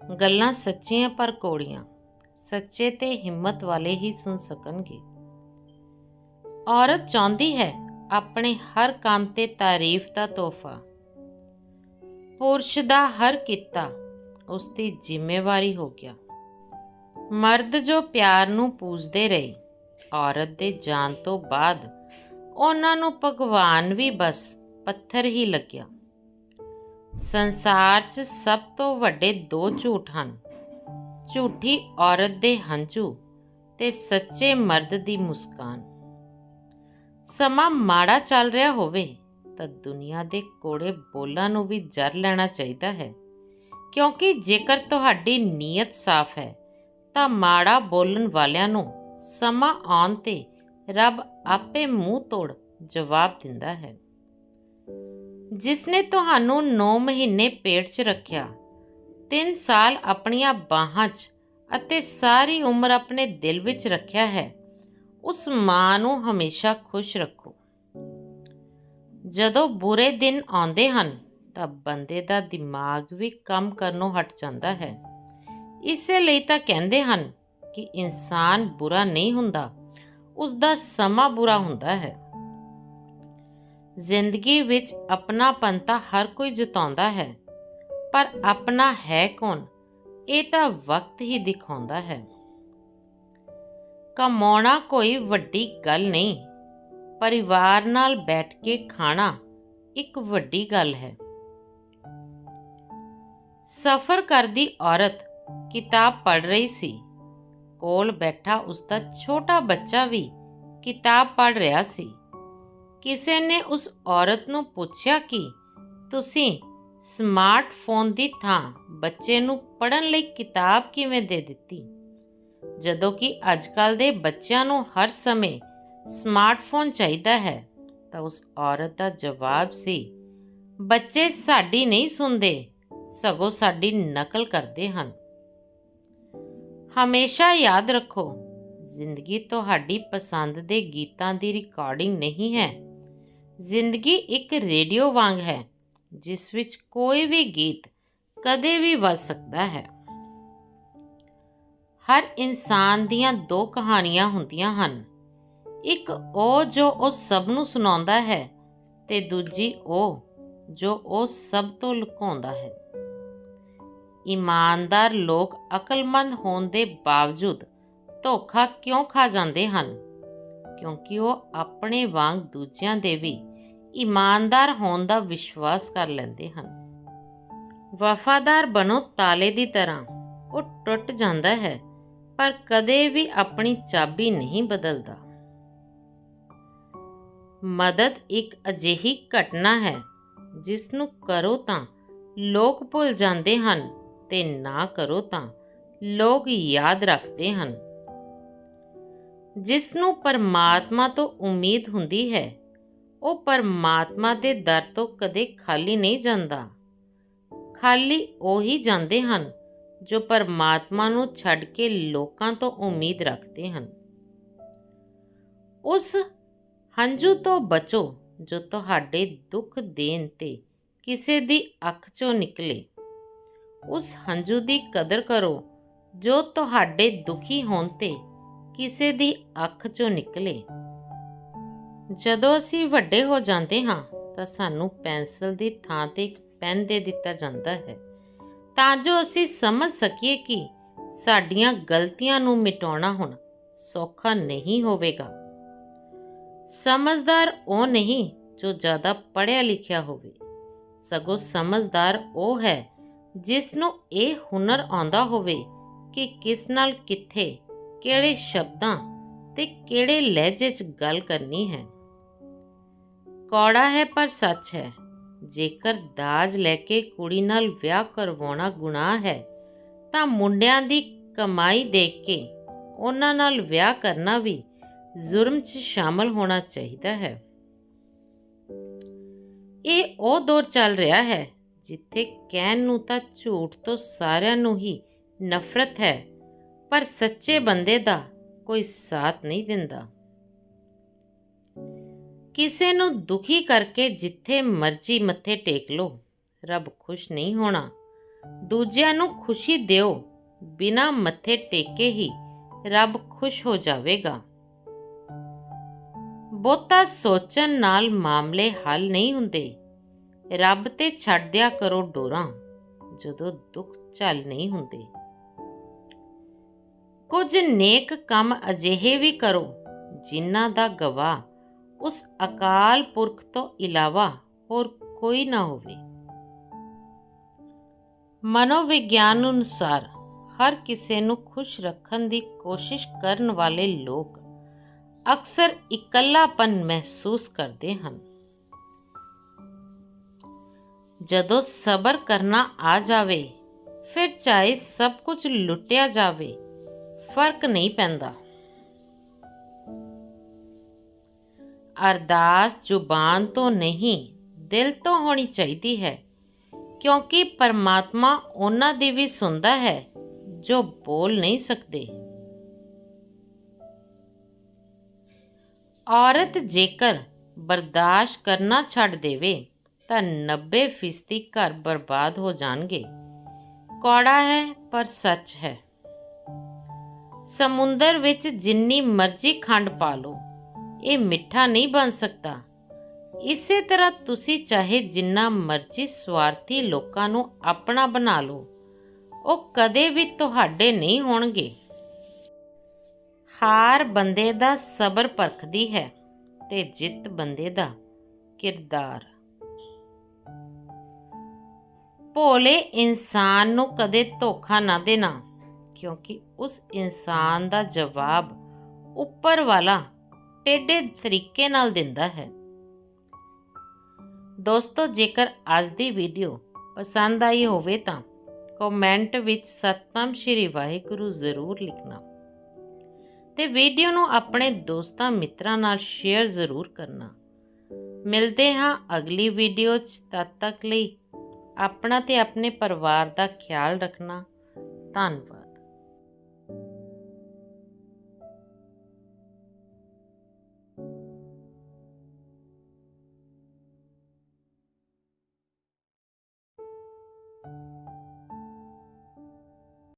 ਗੱਲਾਂ ਸੱਚੀਆਂ ਪਰ ਕੋੜੀਆਂ, ਸੱਚੇ ਤੇ ਹਿੰਮਤ ਵਾਲੇ ਹੀ ਸੁਣ ਸਕਣਗੇ। ਔਰਤ ਚਾਹੁੰਦੀ ਹੈ ਆਪਣੇ ਹਰ ਕੰਮ ਤੇ ਤਾਰੀਫ ਦਾ ਤੋਹਫਾ। ਪੁਰਸ਼ ਦਾ ਹਰ ਕੀਤਾ ਉਸ ਦੀ ਜ਼ਿੰਮੇਵਾਰੀ ਹੋ ਗਿਆ। ਮਰਦ ਜੋ ਪਿਆਰ ਨੂੰ ਪੂਜਦੇ ਰਹੇ, ਔਰਤ ਦੇ ਜਾਣ ਤੋਂ ਬਾਅਦ ਉਹਨਾਂ ਨੂੰ ਭਗਵਾਨ ਵੀ ਬਸ ਪੱਥਰ ਹੀ ਲੱਗਿਆ। ਸੰਸਾਰ 'ਚ ਸਭ ਤੋਂ ਵੱਡੇ ਦੋ ਝੂਠ ਹਨ। ਝੂਠੀ ਔਰਤ ਦੇ ਹੰਝੂ ਤੇ ਸੱਚੇ ਮਰਦ ਦੀ ਮੁਸਕਾਨ। ਸਮਾਂ ਮਾੜਾ ਚੱਲ ਰਿਹਾ ਹੋਵੇ ਤਾਂ ਦੁਨੀਆ ਦੇ ਕੋੜੇ ਬੋਲਾਂ ਨੂੰ ਵੀ ਜਰ ਲੈਣਾ ਚਾਹੀਦਾ ਹੈ। ਕਿਉਂਕਿ ਜੇਕਰ ਤੁਹਾਡੀ ਨੀਅਤ ਸਾਫ਼ ਹੈ, ਤਾਂ ਮਾੜਾ ਬੋਲਣ ਵਾਲਿਆਂ ਨੂੰ ਸਮਾਂ ਆਉਣ ਤੇ ਰੱਬ ਆਪੇ ਮੂੰਹ ਤੋੜ ਜਵਾਬ ਦਿੰਦਾ ਹੈ। ਜਿਸ ਨੇ ਤੁਹਾਨੂੰ 9 ਮਹੀਨੇ ਪੇਟ 'ਚ ਰੱਖਿਆ 3 ਸਾਲ ਆਪਣੀਆਂ ਬਾਹਾਂ 'ਚ ਅਤੇ ਸਾਰੀ ਉਮਰ ਆਪਣੇ ਦਿਲ ਵਿੱਚ ਰੱਖਿਆ ਹੈ, ਉਸ ਮਾਂ ਨੂੰ ਹਮੇਸ਼ਾ ਖੁਸ਼ ਰੱਖੋ। ਜਦੋਂ ਬੁਰੇ ਦਿਨ ਆਉਂਦੇ ਹਨ, ਤਾਂ ਬੰਦੇ ਦਾ ਦਿਮਾਗ ਵੀ ਕੰਮ ਕਰਨੋਂ ਹਟ ਜਾਂਦਾ ਹੈ। ਇਸੇ ਲਈ ਤਾਂ ਕਹਿੰਦੇ ਹਨ ਕਿ ਇਨਸਾਨ ਬੁਰਾ ਨਹੀਂ ਹੁੰਦਾ ਉਸ ਦਾ ਸਮਾਂ ਬੁਰਾ ਹੁੰਦਾ ਹੈ। ਜ਼ਿੰਦਗੀ ਵਿੱਚ ਆਪਣਾਪਨ ਤਾਂ ਹਰ ਕੋਈ ਜਤਾਉਂਦਾ ਹੈ, ਪਰ ਆਪਣਾ ਹੈ ਕੌਣ? ਇਹ ਤਾਂ ਵਕਤ ਹੀ ਦਿਖਾਉਂਦਾ ਹੈ। ਕਮਾਉਣਾ ਕੋਈ ਵੱਡੀ ਗੱਲ ਨਹੀਂ, ਪਰਿਵਾਰ ਨਾਲ ਬੈਠ ਕੇ ਖਾਣਾ ਇੱਕ ਵੱਡੀ ਗੱਲ ਹੈ। ਸਫ਼ਰ ਕਰਦੀ ਔਰਤ ਕਿਤਾਬ ਪੜ੍ਹ ਰਹੀ ਸੀ, ਕੋਲ ਬੈਠਾ ਉਸ ਦਾ ਛੋਟਾ ਬੱਚਾ ਵੀ ਕਿਤਾਬ ਪੜ੍ਹ ਰਿਹਾ ਸੀ। ਕਿਸੇ ਨੇ ਉਸ ਔਰਤ ਨੂੰ ਪੁੱਛਿਆ ਕਿ ਤੁਸੀਂ ਸਮਾਰਟਫੋਨ ਦੀ ਥਾਂ ਬੱਚੇ ਨੂੰ ਪੜ੍ਹਨ ਲਈ ਕਿਤਾਬ ਕਿਵੇਂ ਦੇ ਦਿੱਤੀ? ਜਦੋਂ ਕਿ ਅੱਜਕੱਲ ਦੇ ਬੱਚਿਆਂ ਨੂੰ ਹਰ ਸਮੇਂ ਸਮਾਰਟਫੋਨ ਚਾਹੀਦਾ ਹੈ, ਤਾਂ ਉਸ ਔਰਤ ਦਾ ਜਵਾਬ ਸੀ, ਬੱਚੇ ਸਾਡੀ ਨਹੀਂ ਸੁਣਦੇ, ਸਗੋਂ ਸਾਡੀ ਨਕਲ ਕਰਦੇ ਹਨ। ਹਮੇਸ਼ਾ ਯਾਦ ਰੱਖੋ, ਜ਼ਿੰਦਗੀ ਤੁਹਾਡੀ ਪਸੰਦ ਦੇ ਗੀਤਾਂ ਦੀ ਰਿਕਾਰਡਿੰਗ ਨਹੀਂ ਹੈ। ਜ਼ਿੰਦਗੀ ਇੱਕ ਰੇਡੀਓ ਵਾਂਗ ਹੈ, ਜਿਸ ਵਿੱਚ ਕੋਈ ਵੀ ਗੀਤ ਕਦੇ ਵੀ ਵੱਜ ਸਕਦਾ ਹੈ। ਹਰ ਇਨਸਾਨ ਦੀਆਂ ਦੋ ਕਹਾਣੀਆਂ ਹੁੰਦੀਆਂ ਹਨ। ਇੱਕ ਉਹ ਜੋ ਉਹ ਸਭ ਨੂੰ ਸੁਣਾਉਂਦਾ ਹੈ ਤੇ ਦੂਜੀ ਉਹ ਜੋ ਉਹ ਸਭ ਤੋਂ ਲੁਕਾਉਂਦਾ ਹੈ। ਇਮਾਨਦਾਰ ਲੋਕ ਅਕਲਮੰਦ ਹੋਣ ਦੇ ਬਾਵਜੂਦ ਧੋਖਾ ਕਿਉਂ ਖਾ ਜਾਂਦੇ ਹਨ? ਕਿਉਂਕਿ ਉਹ ਆਪਣੇ ਵਾਂਗ ਦੂਜਿਆਂ ਦੇ ਵੀ ਇਮਾਨਦਾਰ ਹੋਣ ਦਾ ਵਿਸ਼ਵਾਸ ਕਰ ਲੈਂਦੇ ਹਨ। ਵਫਾਦਾਰ ਬਣੋ ਤਾਲੇ ਦੀ ਤਰ੍ਹਾਂ, ਉਹ ਟੁੱਟ ਜਾਂਦਾ ਹੈ, ਪਰ ਕਦੇ ਵੀ ਆਪਣੀ ਚਾਬੀ ਨਹੀਂ ਬਦਲਦਾ। ਮਦਦ ਇੱਕ ਅਜਿਹੀ ਘਟਨਾ ਹੈ ਜਿਸ ਨੂੰ ਕਰੋ ਤਾਂ ਲੋਕ ਭੁੱਲ ਜਾਂਦੇ ਹਨ ਤੇ ਨਾ ਕਰੋ ਤਾਂ ਲੋਕ ਯਾਦ ਰੱਖਦੇ ਹਨ। ਜਿਸ ਨੂੰ ਪਰਮਾਤਮਾ ਤੋਂ ਉਮੀਦ ਹੁੰਦੀ ਹੈ, ਉਹ ਪਰਮਾਤਮਾ ਦੇ ਦਰ ਤੋਂ ਕਦੇ ਖਾਲੀ ਨਹੀਂ ਜਾਂਦਾ। ਖਾਲੀ ਉਹੀ ਜਾਂਦੇ ਹਨ ਜੋ ਪਰਮਾਤਮਾ ਨੂੰ ਛੱਡ ਕੇ ਲੋਕਾਂ ਤੋਂ ਉਮੀਦ ਰੱਖਦੇ ਹਨ। ਉਸ ਹੰਝੂ ਤੋਂ ਬਚੋ ਜੋ ਤੁਹਾਡੇ ਦੁੱਖ ਦੇਣ ਤੇ ਕਿਸੇ ਦੀ ਅੱਖ ਚੋਂ ਨਿਕਲੇ। ਉਸ ਹੰਝੂ ਦੀ ਕਦਰ ਕਰੋ ਜੋ ਤੁਹਾਡੇ ਦੁਖੀ ਹੋਣ ਤੇ ਕਿਸੇ ਦੀ ਅੱਖ ਚੋਂ ਨਿਕਲੇ। ਜਦੋਂ ਅਸੀਂ ਵੱਡੇ ਹੋ ਜਾਂਦੇ ਹਾਂ, ਤਾਂ ਸਾਨੂੰ ਪੈਨਸਲ ਦੀ ਥਾਂ ਤੇ ਇੱਕ ਪੈਨ ਦੇ ਦਿੱਤਾ ਜਾਂਦਾ ਹੈ। ਤਾਂ ਜੋ ਅਸੀਂ ਸਮਝ ਸਕੀਏ ਕਿ ਸਾਡੀਆਂ ਗਲਤੀਆਂ ਨੂੰ ਮਿਟਾਉਣਾ ਹੁਣ ਸੌਖਾ ਨਹੀਂ ਹੋਵੇਗਾ। ਸਮਝਦਾਰ ਉਹ ਨਹੀਂ ਜੋ ਜ਼ਿਆਦਾ ਪੜ੍ਹਿਆ ਲਿਖਿਆ ਹੋਵੇ। ਸਗੋਂ ਸਮਝਦਾਰ ਉਹ ਹੈ ਜਿਸ ਨੂੰ ਇਹ ਹੁਨਰ ਆਉਂਦਾ ਹੋਵੇ ਕਿ ਕਿਸ ਨਾਲ ਕਿੱਥੇ ਕਿਹੜੇ ਸ਼ਬਦਾਂ ਤੇ ਕਿਹੜੇ ਲਹਿਜੇ 'ਚ ਗੱਲ ਕਰਨੀ ਹੈ? ਕੌੜਾ ਹੈ ਪਰ ਸੱਚ ਹੈ, ਜੇਕਰ ਦਾਜ ਲੈ ਕੇ ਕੁੜੀ ਨਾਲ ਵਿਆਹ ਕਰਵਾਉਣਾ ਗੁਨਾਹ ਹੈ, ਤਾਂ ਮੁੰਡਿਆਂ ਦੀ ਕਮਾਈ ਦੇਖ ਕੇ ਉਹਨਾਂ ਨਾਲ ਵਿਆਹ ਕਰਨਾ ਵੀ ਜ਼ੁਰਮ 'ਚ ਸ਼ਾਮਲ ਹੋਣਾ ਚਾਹੀਦਾ ਹੈ। ਇਹ ਉਹ ਦੌਰ ਚੱਲ ਰਿਹਾ ਹੈ ਜਿੱਥੇ ਕਹਿਣ ਨੂੰ ਤਾਂ ਝੂਠ ਤੋਂ ਸਾਰਿਆਂ ਨੂੰ ਹੀ ਨਫ਼ਰਤ ਹੈ ਪਰ ਸੱਚੇ ਬੰਦੇ ਦਾ ਕੋਈ ਸਾਥ ਨਹੀਂ ਦਿੰਦਾ। ਕਿਸੇ ਨੂੰ ਦੁਖੀ ਕਰਕੇ ਜਿੱਥੇ ਮਰਜ਼ੀ ਮੱਥੇ ਟੇਕ ਲੋ ਰੱਬ ਖੁਸ਼ ਨਹੀਂ ਹੋਣਾ। ਦੂਜਿਆਂ ਨੂੰ ਖੁਸ਼ੀ ਦਿਓ, ਬਿਨਾਂ ਮੱਥੇ ਟੇਕੇ ਹੀ ਰੱਬ ਖੁਸ਼ ਹੋ ਜਾਵੇਗਾ। ਬਹੁਤਾ ਸੋਚਣ ਨਾਲ ਮਾਮਲੇ ਹੱਲ ਨਹੀਂ ਹੁੰਦੇ। ਰੱਬ ਤੇ ਛੱਡ ਦਿਆ ਕਰੋ ਡੋਰਾਂ, ਜਦੋਂ ਦੁੱਖ ਝੱਲ ਨਹੀਂ ਹੁੰਦੇ। ਕੁਝ ਨੇਕ ਕੰਮ ਅਜਿਹੇ ਵੀ ਕਰੋ, ਜਿਨ੍ਹਾਂ ਦਾ ਗਵਾਹ ਉਸ ਅਕਾਲ ਪੁਰਖ ਤੋਂ ਇਲਾਵਾ ਹੋਰ ਕੋਈ ਨਾ ਹੋਵੇ। ਮਨੋਵਿਗਿਆਨ ਅਨੁਸਾਰ ਹਰ ਕਿਸੇ ਨੂੰ ਖੁਸ਼ ਰੱਖਣ ਦੀ ਕੋਸ਼ਿਸ਼ ਕਰਨ ਵਾਲੇ ਲੋਕ ਅਕਸਰ ਇਕੱਲਾਪਨ ਮਹਿਸੂਸ ਕਰਦੇ ਹਨ। ਜਦੋਂ ਸਬਰ ਕਰਨਾ ਆ ਜਾਵੇ, ਫਿਰ ਚਾਹੇ ਸਭ ਕੁਝ ਲੁੱਟਿਆ ਜਾਵੇ ਫ਼ਰਕ ਨਹੀਂ ਪੈਂਦਾ। ਅਰਦਾਸ ਜ਼ੁਬਾਨ ਤੋਂ ਨਹੀਂ, ਦਿਲ ਤੋਂ ਹੋਣੀ ਚਾਹੀਦੀ ਹੈ, ਕਿਉਂਕਿ ਪਰਮਾਤਮਾ ਉਹਨਾਂ ਦੀ ਵੀ ਸੁਣਦਾ ਹੈ, ਜੋ ਬੋਲ ਨਹੀਂ ਸਕਦੇ। ਔਰਤ ਜੇਕਰ ਬਰਦਾਸ਼ਤ ਕਰਨਾ ਛੱਡ ਦੇਵੇ, ਤਾਂ 90% ਘਰ ਬਰਬਾਦ ਹੋ ਜਾਣਗੇ। ਕੌੜਾ ਹੈ, ਪਰ ਸੱਚ ਹੈ। ਸਮੁੰਦਰ ਵਿੱਚ ਜਿੰਨੀ ਮਰਜ਼ੀ ਖੰਡ ਪਾ ਲਓ। ਇਹ ਮਿੱਠਾ ਨਹੀਂ ਬਣ ਸਕਦਾ। ਇਸੇ ਤਰ੍ਹਾਂ ਤੁਸੀਂ ਚਾਹੇ ਜਿੰਨਾ ਮਰਜ਼ੀ ਸਵਾਰਥੀ ਲੋਕਾਂ ਨੂੰ ਆਪਣਾ ਬਣਾ ਲਓ। ਉਹ ਕਦੇ ਵੀ ਤੁਹਾਡੇ ਨਹੀਂ ਹੋਣਗੇ। ਹਾਰ ਬੰਦੇ ਦਾ ਸਬਰ ਪਰਖਦੀ ਹੈ ਤੇ ਜਿੱਤ ਬੰਦੇ ਦਾ ਕਿਰਦਾਰ। ਭੋਲੇ ਇਨਸਾਨ ਨੂੰ ਕਦੇ ਧੋਖਾ ਨਾ ਦੇਣਾ। ਕਿਉਂਕਿ ਉਸ ਇਨਸਾਨ ਦਾ ਜਵਾਬ ਉੱਪਰ ਵਾਲਾ ਟੇਢੇ ਤਰੀਕੇ ਨਾਲ ਦਿੰਦਾ ਹੈ। ਦੋਸਤੋ, ਜੇਕਰ ਅੱਜ ਦੀ ਵੀਡੀਓ ਪਸੰਦ ਆਈ ਹੋਵੇ ਤਾਂ ਕਮੈਂਟ ਵਿੱਚ ਸਤਨਾਮ ਸ਼੍ਰੀ ਵਾਹਿਗੁਰੂ ਜ਼ਰੂਰ ਲਿਖਣਾ ਤੇ ਵੀਡੀਓ ਨੂੰ ਆਪਣੇ ਦੋਸਤਾਂ ਮਿੱਤਰਾਂ ਨਾਲ ਸ਼ੇਅਰ ਜ਼ਰੂਰ ਕਰਨਾ। ਮਿਲਦੇ ਹਾਂ ਅਗਲੀ ਵੀਡੀਓ 'ਚ। ਤਦ ਤੱਕ ਲਈ ਆਪਣਾ ਤੇ ਆਪਣੇ ਪਰਿਵਾਰ ਦਾ ਖਿਆਲ ਰੱਖਣਾ। ਧੰਨਵਾਦ।